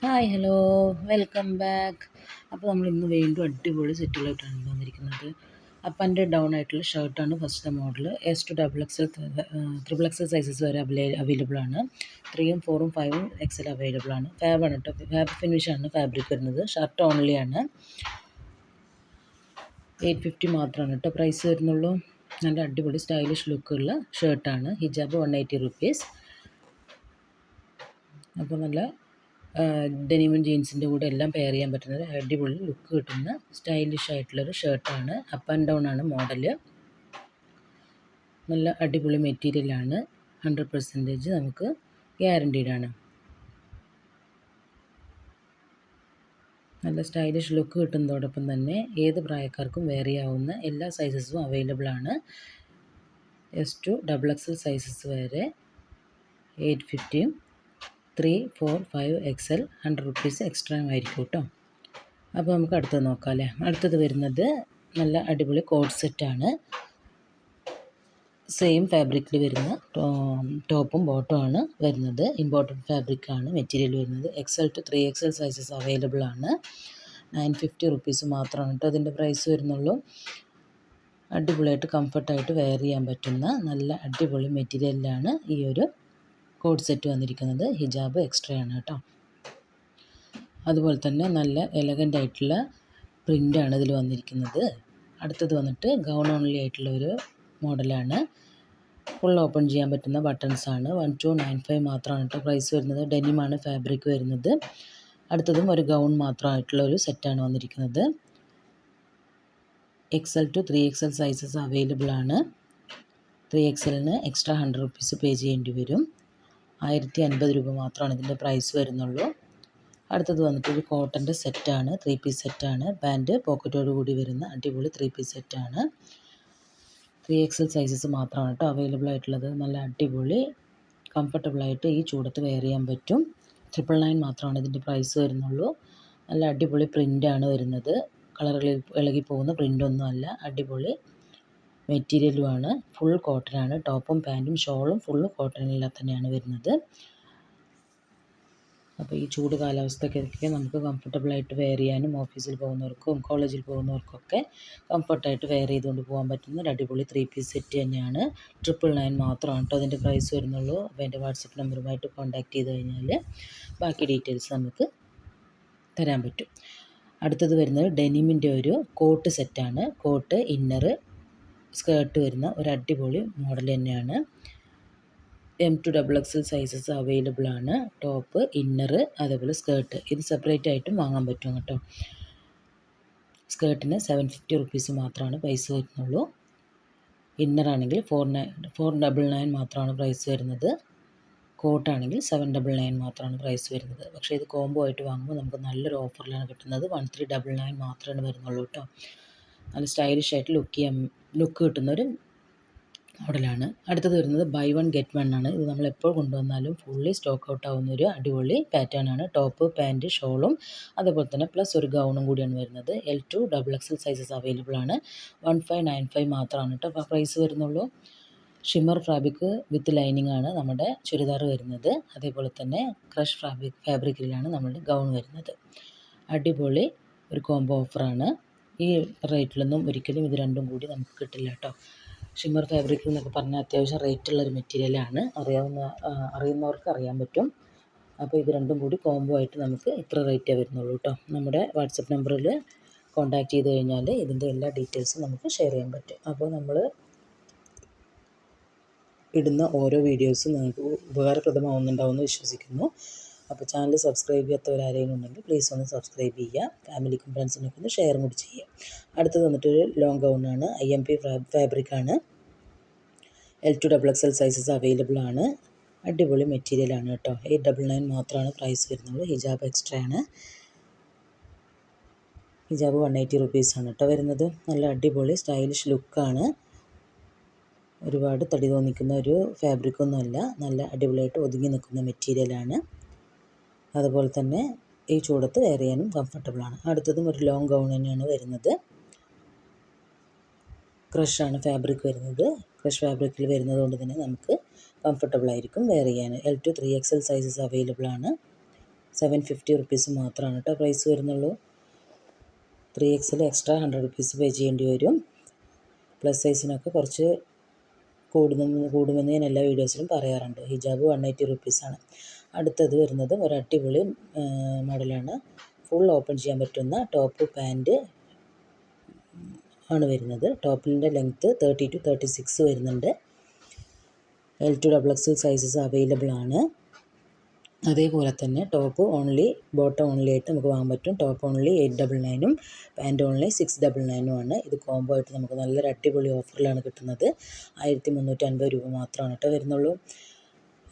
Hi hello welcome back അപ്പോൾ നമ്മൾ ഇന്ന് വീണ്ടും അടിപൊളി സെറ്റുകളായിട്ടാണ് വന്നിരിക്കുന്നത്. അപ്പന്റെ ഡൗൺ ആയിട്ടുള്ള ഷർട്ടാണ് first model S two double XL triple XL sizes വരെ അവൈലബിൾ ആണ്. ത്രീയും ഫോറും ഫൈവും എക്സൽ അവൈലബിൾ ആണ്. ഫാബാണ് കേട്ടോ ഫാബ് ഫിനിഷ് ആണ് ഫാബ്രിക് വരുന്നത്. ഷർട്ട് ഓൺലി ആണ്. എയ്റ്റ് ഫിഫ്റ്റി മാത്രമാണ് കേട്ടോ പ്രൈസ് വരുന്നുള്ളൂ. നല്ല അടിപൊളി സ്റ്റൈലിഷ് ലുക്കുള്ള ഷർട്ടാണ് ഹിജാബ് വൺ എയ്റ്റി റുപ്പീസ് അപ്പോൾ നല്ല ഡെനിമൻ ജീൻസിന്റെ കൂടെ എല്ലാം പെയർ ചെയ്യാൻ പറ്റുന്ന ഒരു അടിപൊളി ലുക്ക് കിട്ടുന്ന സ്റ്റൈലിഷ് ആയിട്ടുള്ളൊരു ഷർട്ടാണ് അപ്പ് ആൻഡ് ഡൗൺ ആണ് മോഡൽ നല്ല അടിപൊളി മെറ്റീരിയലാണ് ഹൺഡ്രഡ് പെർസെന്റേജ് നമുക്ക് ഗ്യാരണ്ടീഡാണ് നല്ല സ്റ്റൈലിഷ് ലുക്ക് കിട്ടുന്നതോടൊപ്പം തന്നെ ഏത് പ്രായക്കാർക്കും വെയർ ചെയ്യാവുന്ന എല്ലാ സൈസസും അവൈലബിൾ ആണ്. S two double XL sizes വരെ eight ഫിഫ്റ്റിയും three four five X L hundred rupees extra ആയിരിക്കും കേട്ടോ. അപ്പോൾ നമുക്ക് അടുത്തത് നോക്കാം അല്ലേ അടുത്തത് വരുന്നത് നല്ല അടിപൊളി കോഡ് സെറ്റാണ് സെയിം ഫാബ്രിക്കിൽ വരുന്ന ടോപ്പും ബോട്ടും ആണ് വരുന്നത്. ഇമ്പോർട്ടന്റ് ഫാബ്രിക്കാണ് മെറ്റീരിയൽ വരുന്നത്. XL two three XL sizes available ആണ്. നയൻ ഫിഫ്റ്റി റുപ്പീസ് മാത്രമാണ് കേട്ടോ അതിന്റെ പ്രൈസ് വരുന്നുള്ളൂ. അടിപൊളിയായിട്ട് കംഫർട്ടായിട്ട് വെയർ ചെയ്യാൻ പറ്റുന്ന നല്ല അടിപൊളി മെറ്റീരിയലിലാണ് ഈ ഒരു കോഡ് സെറ്റ് വന്നിരിക്കുന്നത് ഹിജാബ് എക്സ്ട്രാ ആണ് കേട്ടോ. അതുപോലെ തന്നെ നല്ല എലഗന്റ് ആയിട്ടുള്ള പ്രിന്റാണ് ഇതിൽ വന്നിരിക്കുന്നത്. അടുത്തത് വന്നിട്ട് ഗൗൺ ഓൺലി ആയിട്ടുള്ള ഒരു മോഡലാണ്. ഫുൾ ഓപ്പൺ ചെയ്യാൻ പറ്റുന്ന ബട്ടൺസ് ആണ്. വൺ ടു നയൻ ഫൈവ് മാത്രമാണ് കേട്ടോ പ്രൈസ് വരുന്നത്. ഡെനിമാണ് ഫാബ്രിക് വരുന്നത്. അടുത്തതും ഒരു ഗൗൺ മാത്രമായിട്ടുള്ള ഒരു സെറ്റാണ് വന്നിരിക്കുന്നത്. XL two three XL sizes available ആണ്. ത്രീ എക്സലിന് എക്സ്ട്രാ ഹൺഡ്രഡ് റുപ്പീസ് പേ ചെയ്യേണ്ടി വരും. ആയിരത്തി അൻപത് രൂപ മാത്രമാണ് ഇതിന്റെ പ്രൈസ് വരുന്നുള്ളൂ. അടുത്തത് വന്നിട്ട് ഒരു കോട്ടന്റെ സെറ്റാണ് ത്രീ പീസ് സെറ്റാണ് പാന്റ് പോക്കറ്റോട് കൂടി വരുന്ന അടിപൊളി ത്രീ പീസ് സെറ്റാണ് ത്രീ എക്സൽ സൈസസ് മാത്രമാണ് കേട്ടോ അവൈലബിൾ ആയിട്ടുള്ളത്. നല്ല അടിപൊളി കംഫർട്ടബിളായിട്ട് ഈ ചൂടത്ത് വെയർ ചെയ്യാൻ പറ്റും. ട്രിപ്പിൾ നയൻ മാത്രമാണ് ഇതിന്റെ പ്രൈസ് വരുന്നുള്ളൂ. നല്ല അടിപൊളി പ്രിന്റാണ് വരുന്നത്. കളറുകളിൽ ഇളകി പോകുന്ന പ്രിന്റൊന്നും അല്ല അടിപൊളി. മെറ്റീരിയലുമാണ്. ഫുൾ കോട്ടനാണ്. ടോപ്പും പാന്റും ഷോളും ഫുള്ള് കോട്ടണിൽ തന്നെയാണ് വരുന്നത്. അപ്പോൾ ഈ ചൂട് കാലാവസ്ഥയ്ക്കൊക്കെ നമുക്ക് കംഫർട്ടബിളായിട്ട് വെയർ ചെയ്യാനും ഓഫീസിൽ പോകുന്നവർക്കും കോളേജിൽ പോകുന്നവർക്കൊക്കെ കംഫർട്ടായിട്ട് വെയർ ചെയ്തുകൊണ്ട് പോകാൻ പറ്റുന്ന ഒരു അടിപൊളി ത്രീ പീസ് സെറ്റ് തന്നെയാണ്. ട്രിപ്പിൾ നയൻ മാത്രമാണ് കേട്ടോ അതിന്റെ പ്രൈസ് വരുന്നുള്ളൂ. അപ്പോൾ എന്റെ വാട്സപ്പ് നമ്പറുമായിട്ട് കോൺടാക്റ്റ് ചെയ്ത് കഴിഞ്ഞാൽ ബാക്കി ഡീറ്റെയിൽസ് നമുക്ക് തരാൻ പറ്റും. അടുത്തത് വരുന്നത് ഡെനിമിന്റെ ഒരു കോട്ട് സെറ്റാണ് കോട്ട് ഇന്നറ് സ്കേർട്ട് വരുന്ന ഒരു അടിപൊളി മോഡൽ തന്നെയാണ്. M two double XL sizes available ആണ്. ടോപ്പ് ഇന്നറ് അതേപോലെ സ്കേർട്ട് ഇത് സെപ്പറേറ്റ് ആയിട്ടും വാങ്ങാൻ പറ്റും കേട്ടോ. സ്കേർട്ടിന് സെവൻ ഫിഫ്റ്റി റുപ്പീസ് മാത്രമാണ് പൈസ വരുന്നുള്ളൂ. ഇന്നറാണെങ്കിൽ four nine four double nine മാത്രമാണ് പ്രൈസ് വരുന്നത്. കോട്ടാണെങ്കിൽ സെവൻ ഡബിൾ നയൻ മാത്രമാണ് പ്രൈസ് വരുന്നത്. പക്ഷേ ഇത് കോംബോ ആയിട്ട് വാങ്ങുമ്പോൾ നമുക്ക് നല്ലൊരു ഓഫറിലാണ് കിട്ടുന്നത്. വൺ ത്രീ ഡബിൾ നയൻ മാത്രമേ വരുന്നുള്ളൂ കേട്ടോ. നല്ല സ്റ്റൈലിഷ് ആയിട്ട് ലുക്ക് ചെയ്യാൻ ലുക്ക് കിട്ടുന്ന ഒരു മോഡലാണ്. അടുത്തത് വരുന്നത് ബൈ വൺ ഗെറ്റ് വൺ ആണ്. ഇത് നമ്മൾ എപ്പോൾ കൊണ്ടുവന്നാലും ഫുള്ളി സ്റ്റോക്ക് ഔട്ട് ആവുന്ന ഒരു അടിപൊളി പാറ്റേൺ ആണ്. ടോപ്പ് പാന്റ് ഷോളും അതുപോലെ തന്നെ പ്ലസ് ഒരു ഗൗണും കൂടിയാണ് വരുന്നത്. L two double XL sizes available ആണ്. വൺ ഫൈവ് നയൻ ഫൈവ് മാത്രമാണ് കേട്ടോ. പ്രൈസ് വരുന്നുള്ളൂ. ഷിമ്മർ ഫാബ്രിക് വിത്ത് ലൈനിങ് ആണ് നമ്മുടെ ചുരിദാർ വരുന്നത്. അതേപോലെ തന്നെ ക്രഷ് ഫാബ്രിക് ഫാബ്രിക്കിലാണ് നമ്മുടെ ഗൗൺ വരുന്നത്. അടിപൊളി ഒരു കോംബോ ഓഫറാണ് ഈ റേറ്റിലൊന്നും ഒരിക്കലും ഇത് രണ്ടും കൂടി നമുക്ക് കിട്ടില്ല കേട്ടോ. ഷിമ്മർ ഫാബ്രിക് എന്നൊക്കെ പറഞ്ഞാൽ അത്യാവശ്യം റേറ്റുള്ളൊരു മെറ്റീരിയലാണ് അറിയാവുന്ന അറിയുന്നവർക്ക് അറിയാൻ പറ്റും. അപ്പോൾ ഇത് രണ്ടും കൂടി കോംബോ ആയിട്ട് നമുക്ക് ഇത്ര റേറ്റേ വരുന്നുള്ളൂ കേട്ടോ. നമ്മുടെ വാട്സപ്പ് നമ്പറിൽ കോൺടാക്റ്റ് ചെയ്ത് കഴിഞ്ഞാൽ ഇതിന്റെ എല്ലാ ഡീറ്റെയിൽസും നമുക്ക് ഷെയർ ചെയ്യാൻ പറ്റും. അപ്പോൾ നമ്മൾ ഇടുന്ന ഓരോ വീഡിയോസും നിങ്ങൾക്ക് ഉപകാരപ്രദമാവുന്നുണ്ടാവുമെന്ന് വിശ്വസിക്കുന്നു. അപ്പോൾ ചാനൽ സബ്സ്ക്രൈബ് ചെയ്യാത്തവരാരെങ്കിലും ഉണ്ടെങ്കിൽ പ്ലീസ് ഒന്ന് സബ്സ്ക്രൈബ് ചെയ്യുക. ഫാമിലിക്കും ഫ്രണ്ട്സിനൊക്കെ ഒന്ന് ഷെയർ കൂടി ചെയ്യുക. അടുത്തത് വന്നിട്ടൊരു ലോങ് ഗൗണാണ് I M P ഫാബ്രിക്കാണ് L two double X L sizes available ആണ്. അടിപൊളി മെറ്റീരിയലാണ് കേട്ടോ. എയ്റ്റ് ഡബിൾ നയൻ മാത്രമാണ് പ്രൈസ് വരുന്നത്. ഹിജാബ് എക്സ്ട്രാ ആണ്. ഹിജാബ് വൺ എയ്റ്റി റുപ്പീസാണ് കേട്ടോ വരുന്നത്. നല്ല അടിപൊളി സ്റ്റൈലിഷ് ലുക്കാണ് ഒരുപാട് തടി തോന്നിക്കുന്ന ഒരു ഫാബ്രിക്കൊന്നുമല്ല നല്ല അടിപൊളിയായിട്ട് ഒതുങ്ങി നിൽക്കുന്ന മെറ്റീരിയലാണ് അതുപോലെ തന്നെ ഈ ചൂടത്ത് വെയർ ചെയ്യാനും കംഫർട്ടബിളാണ് അടുത്തതും ഒരു ലോങ് ഗൗൺ തന്നെയാണ് വരുന്നത്. ക്രഷാണ് ഫാബ്രിക് വരുന്നത്. ക്രഷ് ഫാബ്രിക്കിൽ വരുന്നത് കൊണ്ട് തന്നെ നമുക്ക് കംഫർട്ടബിൾ ആയിരിക്കും വെയർ ചെയ്യാൻ. L two three X L sizes available ആണ്. സെവൻ ഫിഫ്റ്റി റുപ്പീസ് മാത്രമാണ് കേട്ടോ പ്രൈസ് വരുന്നുള്ളൂ. ത്രീ എക്സിൽ എക്സ്ട്രാ ഹൺഡ്രഡ് റുപ്പീസ് പേ ചെയ്യേണ്ടി വരും. പ്ലസ് സൈസിനൊക്കെ കുറച്ച് കൂടുന്നു കൂടുമെന്ന് ഞാൻ എല്ലാ വീഡിയോസിലും പറയാറുണ്ട്. ഹിജാബ് വൺ എയ്റ്റി റുപ്പീസാണ് അടുത്തത് വരുന്നത് ഒരു അടിപൊളി മോഡലാണ്. ഫുൾ ഓപ്പൺ ചെയ്യാൻ പറ്റുന്ന ടോപ്പ് പാന്റ് ആണ് വരുന്നത്. ടോപ്പിന്റെ length thirty two thirty six വരുന്നുണ്ട്. L two double X sizes available ആണ്. അതേപോലെ തന്നെ ടോപ്പ് ഓൺലി ബോട്ടം ഓൺലി ആയിട്ട് നമുക്ക് വാങ്ങാൻ പറ്റും. ടോപ്പ് ഓൺലി എയ്റ്റ് ഡബിൾ നയനും പാന്റ് ഓൺലി സിക്സ് ഡബിൾ നയനും ആണ്. ഇത് കോംബോ ആയിട്ട് നമുക്ക് നല്ലൊരു അടിപൊളി ഓഫറിലാണ് കിട്ടുന്നത്. ആയിരത്തി മുന്നൂറ്റി അൻപത് രൂപ മാത്രമാണ് കേട്ടോ വരുന്നുള്ളൂ.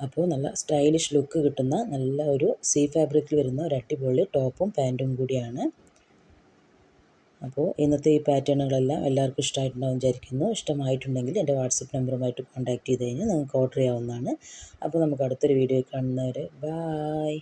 അപ്പോൾ നല്ല സ്റ്റൈലിഷ് ലുക്ക് കിട്ടുന്ന നല്ല ഒരു സീ ഫാബ്രിക്കിൽ വരുന്ന ഒരു അടിപൊളി ടോപ്പും പാന്റും കൂടിയാണ്. അപ്പോൾ ഇന്നത്തെ ഈ പാറ്റേണുകളെല്ലാം എല്ലാവർക്കും ഇഷ്ടമായിട്ടുണ്ടാവും വിചാരിക്കുന്നു. ഇഷ്ടമായിട്ടുണ്ടെങ്കിൽ എന്റെ വാട്സപ്പ് നമ്പറുമായിട്ട് കോൺടാക്റ്റ് ചെയ്ത് കഴിഞ്ഞാൽ നിങ്ങൾക്ക് ഓർഡർ ചെയ്യാവുന്നതാണ്. അപ്പോൾ നമുക്ക് അടുത്തൊരു വീഡിയോ കാണുന്നവരെ ബായ്